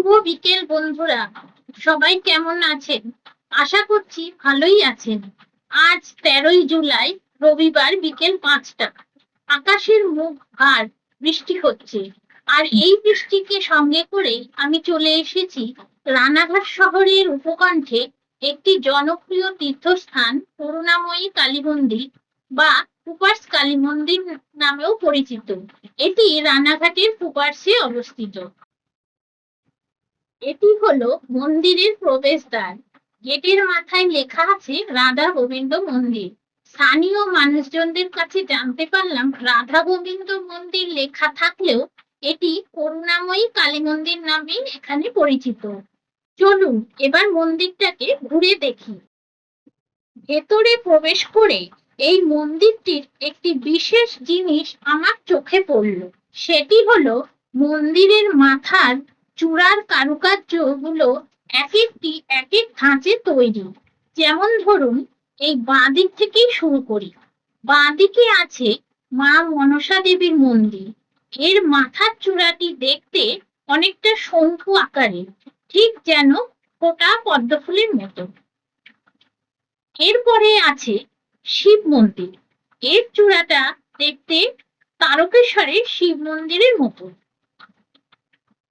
শুভ বিকেল, বন্ধুরা। সবাই কেমন আছেন? আশা করছি ভালোই আছেন। আজ তেরোই জুলাই, রবিবার বিকেল পাঁচটা। আকাশের মুখ ভার, বৃষ্টি হচ্ছে। আর এই বৃষ্টিকে সঙ্গে করে আমি চলে এসেছি রানাঘাট শহরের উপকণ্ঠে একটি জনপ্রিয় তীর্থস্থান, করুণাময়ী কালী মন্দির বা কুপার্স কালী মন্দির নামেও পরিচিত। এটি রানাঘাটের কুপার্সে অবস্থিত। এটি হলো মন্দিরের প্রবেশদ্বার। গেটের মাথায় লেখা আছে রাধা গোবিন্দ মন্দির। স্থানীয় মানুষজনদের কাছে জানতে পারলাম রাধা গোবিন্দ মন্দির লেখা থাকলেও এটি করুণাময়ী কালী মন্দির নামে এখানে পরিচিত। চলুন এবার মন্দিরটাকে ঘুরে দেখি। ভেতরে প্রবেশ করে এই মন্দিরটির একটি বিশেষ জিনিস আমার চোখে পড়ল। সেটি হলো মন্দিরের মাথার চূড়ার কারুকার্যগুলো এক একটি এক এক ধাঁচে তৈরি। যেমন ধরুন, এই বাঁ দিক থেকেই শুরু করি। বাঁ দিকে আছে মা মনসা দেবীর মন্দির। এর মাথার চূড়াটি দেখতে অনেকটা শঙ্কু আকারের, ঠিক যেন ফোটা পদ্মফুলের মতো। এরপরে আছে শিব মন্দির। এর চূড়াটা দেখতে তারকেশ্বরের শিব মন্দিরের মতো।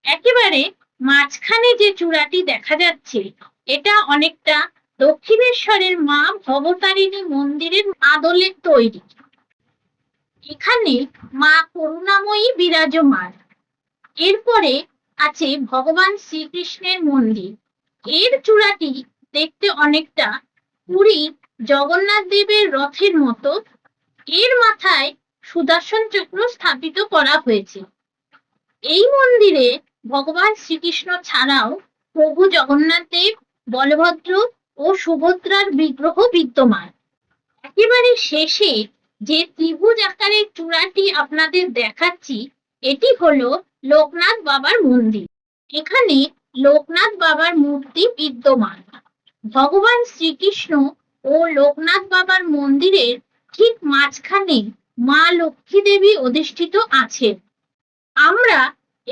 একেবারে মাঝখানে যে চূড়াটি দেখা যাচ্ছে, এটা অনেকটা দক্ষিণেশ্বরের মা ভবতারিণী মন্দিরের আদলের তৈরি। এখানে মা করুণাময়ী বিরাজমান। এরপরে আছে ভগবান শ্রীকৃষ্ণের মন্দির। এর চূড়াটি দেখতে অনেকটা পুরী জগন্নাথ দেবের রথের মতো। এর মাথায় সুদর্শন চক্র স্থাপিত করা হয়েছে। এই মন্দিরে ভগবান শ্রীকৃষ্ণ ছাড়াও প্রভু জগন্নাথ দেব, বলভদ্র ও সুভদ্রার বিগ্রহ বিদ্যমান। একেবারে শেষে যে ত্রিভুজ আকারের চূড়াটি আপনাদের দেখাচ্ছি, এটি হলো লোকনাথ বাবার মন্দির। এখানে লোকনাথ বাবার মূর্তি বিদ্যমান। ভগবান শ্রীকৃষ্ণ ও লোকনাথ বাবার মন্দিরের ঠিক মাঝখানে মা লক্ষ্মী দেবী অধিষ্ঠিত আছেন। আমরা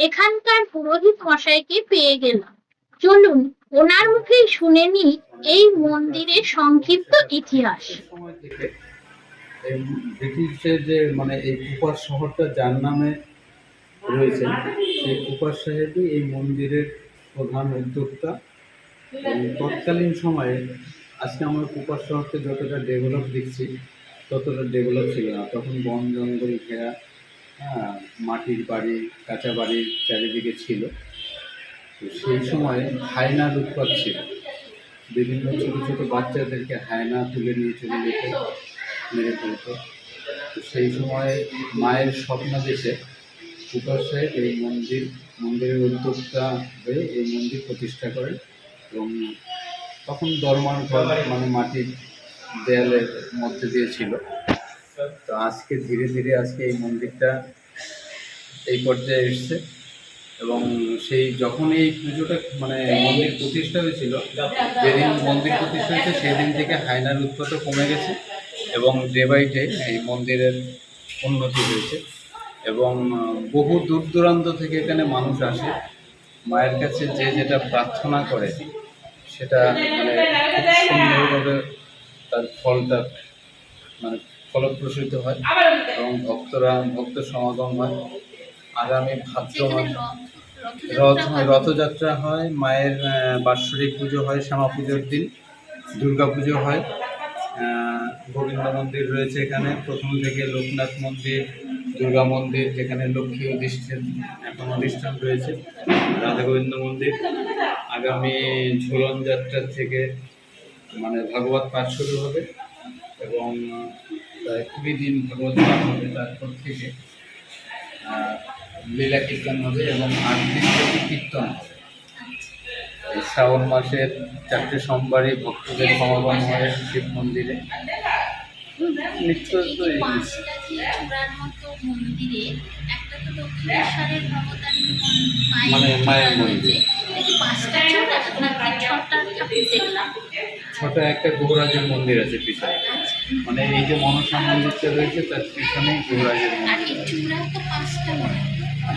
এখানকার পুরোহিত মশাইকে পেয়ে গেলাম। চলুন, ওনার মুখেই শুনে নি এই মন্দিরের সংক্ষিপ্ত ইতিহাস। সময় ব্রিটিশের যে মানে এই কুপার শহরটা যার নামে রয়েছে, সেই কুপার সাহেবই এই মন্দিরের প্রধান উদ্যোক্তা। তৎকালীন সময়ে আজকে আমরা কুপার শহরকে যতটা ডেভেলপ দেখছি, ততটা ডেভেলপ ছিল না। তখন বন জঙ্গল ঘেরা হ্যাঁ মাটির বাড়ি, কাঁচা বাড়ির চারিদিকে ছিল। তো সেই সময় হায়নার উৎপাত ছিল। বিভিন্ন ছোটো ছোটো বাচ্চাদেরকে হায়না তুলে নিয়ে চলে যেত, মেরে ফেলতো। তো সেই সময় মায়ের স্বপ্ন দেশে কুপার সাহেব এই মন্দির, মন্দিরের উদ্যোক্তা হয়ে এই মন্দির প্রতিষ্ঠা করেন এবং তখন দরমার ঘর মানে মাটির দেয়ালের মধ্যে দিয়ে ছিল। তো আজকে ধীরে ধীরে আজকে এই মন্দিরটা এই পর্যায়ে এসছে। এবং সেই যখন এই পুজোটা মানে মন্দির প্রতিষ্ঠা হয়েছিল, যেদিন মন্দির প্রতিষ্ঠা হয়েছে সেদিন থেকে হায়নার উৎপাতও কমে গেছে এবং ডে বাই ডে এই মন্দিরের উন্নতি হয়েছে। এবং বহু দূর দূরান্ত থেকে এখানে মানুষ আসে। মায়ের কাছে যে যেটা প্রার্থনা করে, সেটা মানে খুব সুন্দরভাবে তার ফলটা মানে ফলপ্রসূত হয় এবং ভক্তরা ভক্ত সমাগম হয়। আগামী ভাদ্র মাস রথ রথযাত্রা হয়। মায়ের বাৎসরিক পুজো হয় শ্যামা পুজোর দিন। দুর্গা পুজো হয় গোবিন্দ মন্দির রয়েছে এখানে। প্রথম থেকে লোকনাথ মন্দির দুর্গা মন্দির যেখানে লক্ষ্মী অধিষ্ঠান এখন অধিষ্ঠান রয়েছে রাধা গোবিন্দ মন্দির। আগামী ঝুলন যাত্রার থেকে মানে ভাগবত পাঠ শুরু হবে এবং কুড়ি দিন ভাগবত হবে তারপর থেকে লীলা কীর্তন হবে এবং আট দিন থেকে কীর্তন হবে। শ্রাবণ মাসের চারটে সোমবারই ভক্তদের সমাগম হয় শিব মন্দিরে। নিত্য মন- মানে মায়ের মন্দির। পাঁচটা ছটা? ঠাকুর দেখলাম। ছোট একটা গৌরাজের মন্দির আছে পিছনে। মানে এই যে মনসা মন্দিরটা রয়েছে তার পিছনে গৌরাজের মন্দির। পাঁচটা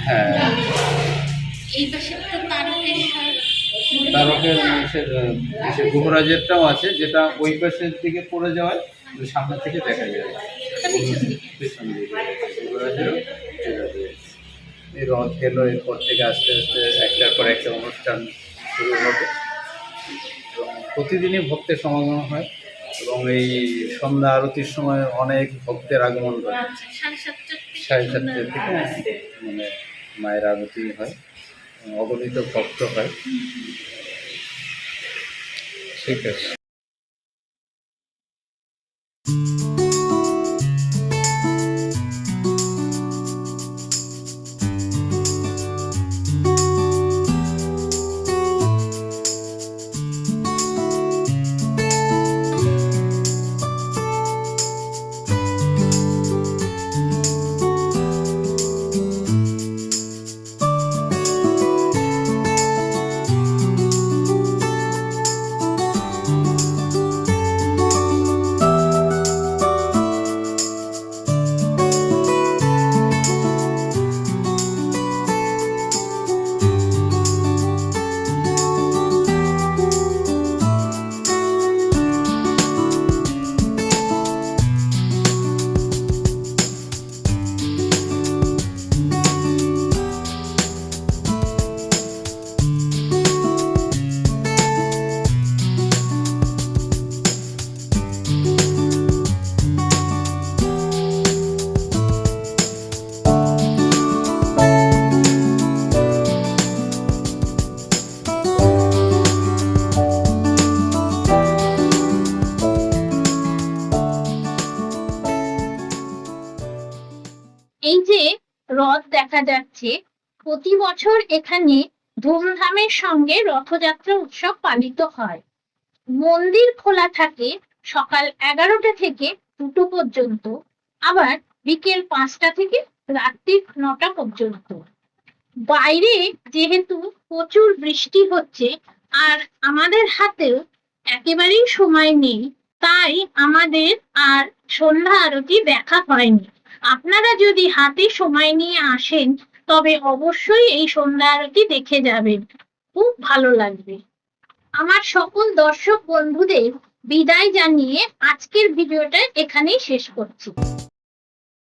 হ্যাঁ। এই পাশে তো তারকেশ্বর তারকের সে সে গুহরাজেরটাও আছে যেটা ওই পাশের দিকে পড়ে যাওয়ায় সামনে থেকে দেখা যায়। পিছন দিকে। গুহরাজেরও রথ এলো এরপর থেকে আস্তে আস্তে একটার পর একটা অনুষ্ঠান শুরু হবে। এবং প্রতিদিনই ভক্তের সমাগম হয় এবং এই সন্ধ্যা আরতির সময় অনেক ভক্তের আগমন ঘটে আচ্ছা, সাড়ে সাতটার থেকে থেকে মানে মায়ের আরতি হয় অগণিত ভক্ত হয়। ঠিক আছে। রথ দেখা যাচ্ছে। প্রতি বছর এখানে ধুমধামের সঙ্গে রথযাত্রা উৎসব পালিত হয়। মন্দির খোলা থাকে সকাল এগারোটা থেকে দুটো পর্যন্ত, আবার বিকেল পাঁচটা থেকে রাত্রি নটা পর্যন্ত। বাইরে যেহেতু প্রচুর বৃষ্টি হচ্ছে আর আমাদের হাতেও একেবারেই সময় নেই, তাই আমাদের আর সন্ধ্যা আরতি দেখা হয়নি। আপনারা যদি হাতে সময় নিয়ে আসেন, তবে অবশ্যই এই সন্ধ্যা আরতি দেখে যাবেন। খুব ভালো লাগবে। আমার সকল দর্শক বন্ধুদের বিদায় জানিয়ে আজকের ভিডিওটা এখানেই শেষ করছি।